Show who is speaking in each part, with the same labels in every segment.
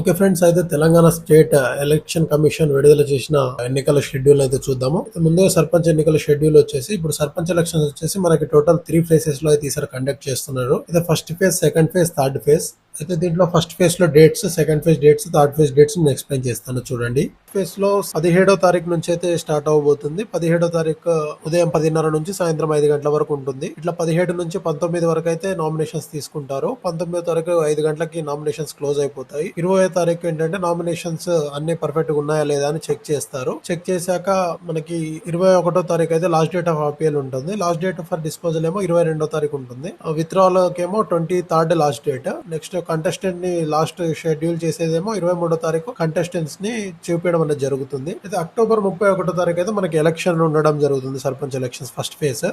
Speaker 1: Okay friends అయితే Telangana state election commission విడుదల చేసిన ఎన్నికల షెడ్యూల్ అయితే చూద్దాము. ముందుగా సర్పంచ్ ఎన్నికల షెడ్యూల్ వచ్చేసి ఇప్పుడు సర్పంచ్ ఎలక్షన్స్ వచ్చేసి మనకి టోటల్ త్రీ ఫేసెస్లో అయితే ఈసారి కండక్ట్ చేస్తున్నారు. ఇది first phase second phase third phase అయితే దీంట్లో ఫస్ట్ ఫేజ్లో dates second phase dates third phase dates నేను ఎక్స్ప్లెయిన్ చేస్తాను చూడండి. ఫేజ్లో పదిహేడో తారీఖు నుంచి అయితే స్టార్ట్ అవబోతుంది. పదిహేడో తారీఖు ఉదయం పదిన్నర నుంచి సాయంత్రం ఐదు గంటల వరకు ఉంటుంది. ఇట్లా పదిహేడు నుంచి పంతొమ్మిది వరకు అయితే నామినేషన్స్ తీసుకుంటారు. పంతొమ్మిదో తారీఖు ఐదు గంటలకి నామినేషన్స్ క్లోజ్ అయిపోతాయి. ఇరవై తారీఖు ఏంటంటే నామినేషన్స్ అన్ని పర్ఫెక్ట్గా ఉన్నాయా లేదా అని చెక్ చేస్తారు. చెక్ చేశాక మనకి ఇరవై ఒకటో తారీఖు అయితే లాస్ట్ డేట్ ఆఫ్ ఆపిఎల్ ఉంటుంది. లాస్ట్ డేట్ ఫర్ డిస్పోజల్ ఏమో ఇరవై రెండో తారీఖు ఉంటుంది. విత్డ్రాల్ ఏమో twenty third last date next కంటెస్టెంట్ని last schedule చేసేదేమో ఇరవై మూడో తారీఖు కంటెస్టెంట్స్ని చూపించడం అనేది జరుగుతుంది. అయితే అక్టోబర్ ముప్పై ఒకటో తారీఖు అయితే మనకి ఎలక్షన్ ఉండడం జరుగుతుంది sarpanch elections first phase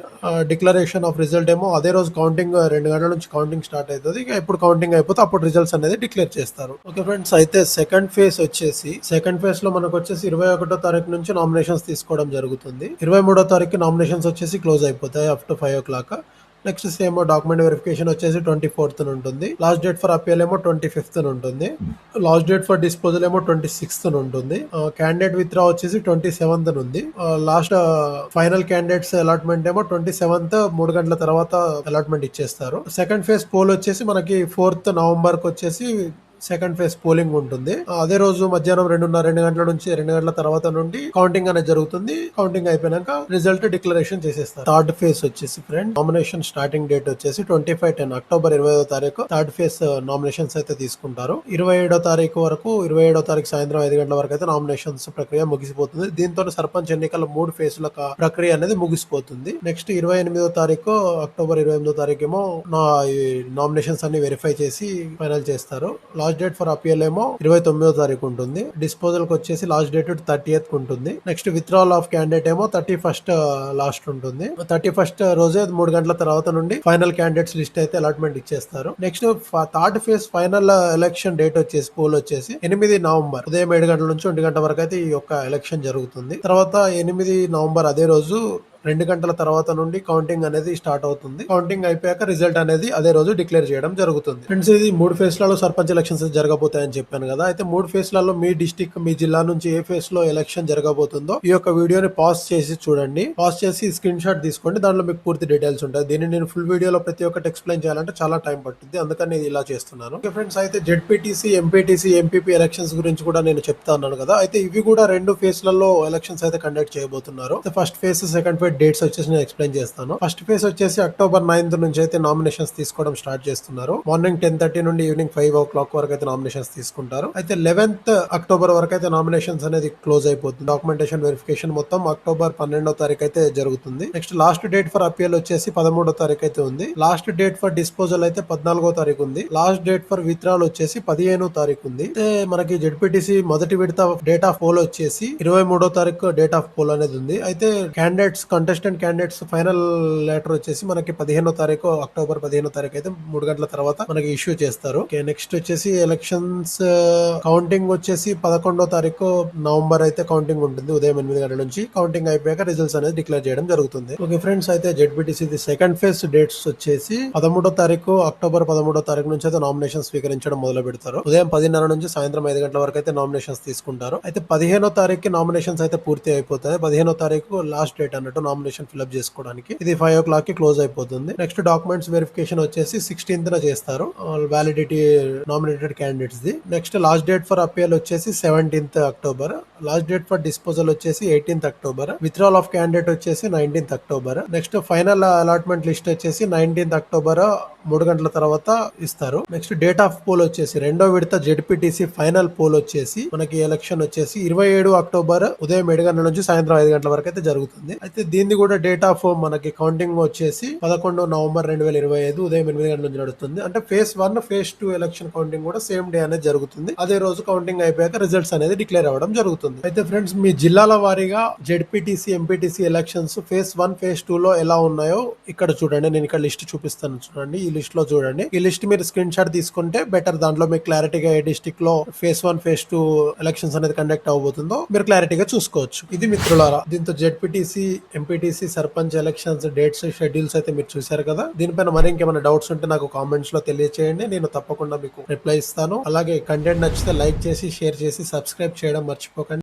Speaker 1: declaration of result ఏమో అదే రోజు కౌంటింగ్ రెండు గంటల నుంచి కౌంటింగ్ స్టార్ట్ అవుతుంది. ఇక ఎప్పుడు కౌంటింగ్ అయిపోతే అప్పుడు రిజల్ట్స్ అనేది డిక్లేర్ చేస్తారు. ఓకే ఫ్రెండ్స్ అయితే సెకండ్ ఫేజ్ వచ్చేసి సెకండ్ ఫేజ్లో మనకు వచ్చేసి ఇరవై ఒకటో తారీఖు నుంచి నామినేషన్స్ తీసుకోవడం జరుగుతుంది. ఇరవై మూడో తారీఖు నామినేషన్స్ వచ్చేసి క్లోజ్ అయిపోతాయి up to five o'clock next same document verification వచ్చేసి ట్వంటీ ఫోర్త్ ఉంటుంది. లాస్ట్ డేట్ ఫర్ అపియల్ ఏమో ట్వంటీ ఫిఫ్త్ ఉంటుంది. లాస్ట్ డేట్ ఫర్ డిస్పోజల్ ఏమో ట్వంటీ సిక్స్త్ ఉంటుంది. క్యాండిడేట్ విత్డ్రా వచ్చేసి ట్వంటీ సెవెంత్ ఉంది. లాస్ట్ ఫైనల్ క్యాండిడేట్స్ అలాట్మెంట్ ఏమో ట్వంటీ సెవెంత్ మూడు గంటల తర్వాత అలాట్మెంట్ ఇచ్చేస్తారు. సెకండ్ ఫేజ్ పోల్ వచ్చేసి మనకి ఫోర్త్ నవంబర్కి వచ్చేసి సెకండ్ ఫేజ్ పోలింగ్ ఉంటుంది. అదే రోజు మధ్యాహ్నం రెండున్నర రెండు గంటల నుంచి రెండు గంటల తర్వాత నుండి కౌంటింగ్ అనేది జరుగుతుంది. కౌంటింగ్ అయిపోయాక రిజల్ట్ డిక్లరేషన్ చేసేస్తారు. థర్డ్ ఫేజ్ వచ్చేసి ఫ్రెండ్ నామినేషన్ స్టార్టింగ్ డేట్ వచ్చేసి ట్వంటీ ఫైవ్ టెన్ అక్టోబర్ ఇరవై తారీఖు. థర్డ్ ఫేజ్ నామినేషన్స్ అయితే తీసుకుంటారు. ఇరవై ఏడో తారీఖు వరకు ఇరవై ఏడో తారీఖు సాయంత్రం ఐదు గంటల వరకు అయితే నామినేషన్స్ ప్రక్రియ ముగిసిపోతుంది. దీంతో సర్పంచ్ ఎన్నికల మూడు ఫేజ్ల ప్రక్రియ అనేది ముగిసిపోతుంది. నెక్స్ట్ ఇరవై ఎనిమిదో తారీఖు అక్టోబర్ ఇరవై ఎనిమిదో తారీఖు ఏమో నా నామినేషన్స్ అన్ని వెరిఫై చేసి ఫైనల్ చేస్తారు. లాస్ట్ డేట్ ఫర్ అపియల్ ఏమో ఇరవై తొమ్మిదో తారీఖు ఉంటుంది. డిస్పోజల్కి వచ్చేసి లాస్ట్ డేట్ థర్టీ ఎయిత్ ఉంటుంది. నెక్స్ట్ విత్డ్రాల్ ఆఫ్ క్యాండిడేట్ ఏమో థర్టీ ఫస్ట్ లాస్ట్ ఉంటుంది. థర్టీ ఫస్ట్ uh, రోజే మూడు గంటల తర్వాత నుండి ఫైనల్ క్యాండిడేట్స్ లిస్ట్ అయితే అలాట్మెంట్ ఇచ్చేస్తారు. Next third phase final election date వచ్చేసి పోల్ వచ్చేసి ఎనిమిది నవంబర్ ఉదయం ఏడు గంటల నుంచి ఒంటి గంట వరకు అయితే ఈ యొక్క ఎలక్షన్ జరుగుతుంది. తర్వాత ఎనిమిది నవంబర్ అదే రోజు రెండు గంటల తర్వాత నుండి కౌంటింగ్ అనేది స్టార్ట్ అవుతుంది. కౌంటింగ్ అయిపోయాక రిజల్ట్ అనేది అదే రోజు డిక్లేర్ చేయడం జరుగుతుంది. ఫ్రెండ్స్ ఇది మూడు ఫేస్లలో సర్పంచ్ ఎలక్షన్స్ జరగబోతాయని చెప్పాను కదా. అయితే మూడు ఫేస్లలో మీ డిస్టిక్ మీ జిల్లా నుంచి ఏ ఫేస్లో ఎలక్షన్ జరగబోతుందో ఈ యొక్క వీడియోని పాస్ చేసి చూడండి. పాస్ చేసి స్క్రీన్ షాట్ తీసుకోండి. దాంట్లో మీకు పూర్తి డీటెయిల్స్ ఉంటాయి. దీన్ని నేను ఫుల్ వీడియోలో ప్రతి ఒక్కటి ఎక్స్ప్లెయిన్ చేయాలంటే చాలా టైం పడుతుంది. అందుకని నేను ఇలా చేస్తున్నాను. ఓకే ఫ్రెండ్స్ అయితే జెడ్పీటీసీ ఎంపీటీసీ ఎంపీపీ ఎలక్షన్స్ గురించి కూడా నేను చెప్తా ఉన్నాను కదా. అయితే ఇవి కూడా రెండు ఫేస్లలో ఎలక్షన్స్ అయితే కండక్ట్ చేయబోతున్నారు. First phase second phase dates వచ్చేసి నేను ఎక్స్ప్లెయిన్ చేస్తాను. ఫస్ట్ ఫేజ్ వచ్చేసి అక్టోబర్ నైన్త్ నుంచి అయితే నామినేషన్స్ తీసుకోవడం స్టార్ట్ చేస్తున్నారు. మార్నింగ్ టెన్ థర్టీ నుండి ఈవినింగ్ ఫైవ్ ఓ క్లాక్ వరకు అయితే నామినేషన్స్ తీసుకుంటారు. అయితే లెవెన్త్ అక్టోబర్ వరకు అయితే నామినేషన్స్ అనేది క్లోజ్ అయిపోతుంది. డాక్యుమెంటేషన్ వెరిఫికేషన్ మొత్తం అక్టోబర్ పన్నెండో తారీఖు అయితే జరుగుతుంది. Next last date for appeal వచ్చేసి పదమూడో తారీఖు అయితే ఉంది. లాస్ట్ డేట్ ఫర్ డిస్పోజల్ అయితే పద్నాలుగో తారీఖు ఉంది. లాస్ట్ డేట్ ఫర్ విత్డ్రాల్ వచ్చేసి పదిహేనో తారీఖు ఉంది. అయితే మనకి జడ్పీటీసీ మొదటి విడత డేట్ ఆఫ్ పోల్ వచ్చేసి ఇరవై మూడో తారీఖు డేట్ ఆఫ్ పోల్ అనేది ఉంది. అయితే candidates contestant candidates final letter వచ్చేసి మనకి పదిహేనో తారీఖు అక్టోబర్ పదిహేనో తారీఖు అయితే మూడు గంటల తర్వాత మనకి ఇష్యూ చేస్తారు. నెక్స్ట్ వచ్చేసి ఎలక్షన్స్ కౌంటింగ్ uh, వచ్చేసి పదకొండో తారీఖు నవంబర్ అయితే కౌంటింగ్ ఉంటుంది ఉదయం ఎనిమిది గంటల నుంచి. కౌంటింగ్ అయిపోయాక రిజల్ట్స్ అనేది డిక్లేర్ చేయడం జరుగుతుంది. ఓకే ఫ్రెండ్స్ అయితే జెడ్బిటిసి సెకండ్ ఫేజ్ డేట్స్ వచ్చేసి పదమూడో తారీఖు అక్టోబర్ పదమూడో తారీఖు నుంచి అయితే నామినేషన్ స్వీకరించడం మొదలు పెడతారు. ఉదయం పదిన్నర నుంచి సాయంత్రం ఐదు గంటల వరకు అయితే నామినేషన్స్ తీసుకుంటారు. అయితే పదిహేనో తారీఖు నామినేషన్స్ అయితే పూర్తి అయిపోతాయి. పదిహేనో తారీఖు లాస్ట్ డేట్ అన్నట్టు నామినేషన్ ఫిల్అప్ చేసుకోవడానికి. ఇది ఫైవ్ ఓ క్లాక్కి క్లోజ్ అయిపోతుంది. నెక్స్ట్ డాక్యుమెంట్స్ వెరిఫికేషన్ వచ్చేసి సిక్స్టీన్త్ న చేస్తారు. Validity nominated candidates the. Next last date for appeal వచ్చేసి seventeenth October last date for disposal వచ్చేసి eighteenth October withdrawal of candidate వచ్చేసి nineteenth October next final allotment list వచ్చేసి nineteenth October మూడు గంటల తర్వాత ఇస్తారు. నెక్స్ట్ డేట్ ఆఫ్ పోల్ వచ్చేసి రెండో విడత జెడ్పీటీసీ ఫైనల్ పోల్ వచ్చేసి మనకి ఎలక్షన్ వచ్చేసి ఇరవై ఏడు అక్టోబర్ ఉదయం ఏడు గంటల నుంచి సాయంత్రం ఐదు గంటల వరకు అయితే జరుగుతుంది. అయితే దీన్ని కూడా డేట్ ఆఫ్ మనకి కౌంటింగ్ వచ్చేసి పదకొండు నవంబర్ రెండు వేల ఇరవై ఐదు ఉదయం ఎనిమిది గంటల నుంచి నడుస్తుంది. అంటే phase one phase two election counting కూడా సేమ్ డే అనేది జరుగుతుంది. అదే రోజు కౌంటింగ్ అయిపోయాక రిజల్ట్స్ అనేది డిక్లేర్ అవ్వడం జరుగుతుంది. అయితే ఫ్రెండ్స్ మీ జిల్లాల వారీగా ZPTC MPTC elections phase one phase two లో ఎలా ఉన్నాయో ఇక్కడ చూడండి. నేను ఇక్కడ లిస్ట్ చూపిస్తాను చూడండి. ఈ లిస్ట్లో చూడండి. ఈ లిస్ట్ మీరు స్క్రీన్ షాట్ తీసుకుంటే బెటర్ దాంట్లో మీకు క్లారిటీగా ఏ డిస్టిక్లో phase one phase two elections అనేది కండక్ట్ అవబోతుందో మీరు క్లారిటీగా చూసుకోవచ్చు. ఇది మిత్రులారా దీంతో ZPTC MPTC sarpanch elections dates schedules అయితే మీరు చూశారు కదా. దీనిపైన మరి ఇంకేమైనా డౌట్స్ ఉంటే నాకు కామెంట్స్లో తెలియచేయండి. నేను తప్పకుండా మీకు రిప్లై ఇస్తాను. అలాగే కంటెంట్ నచ్చితే లైక్ చేసి షేర్ చేసి సబ్స్క్రైబ్ చేయడం మర్చిపోకండి.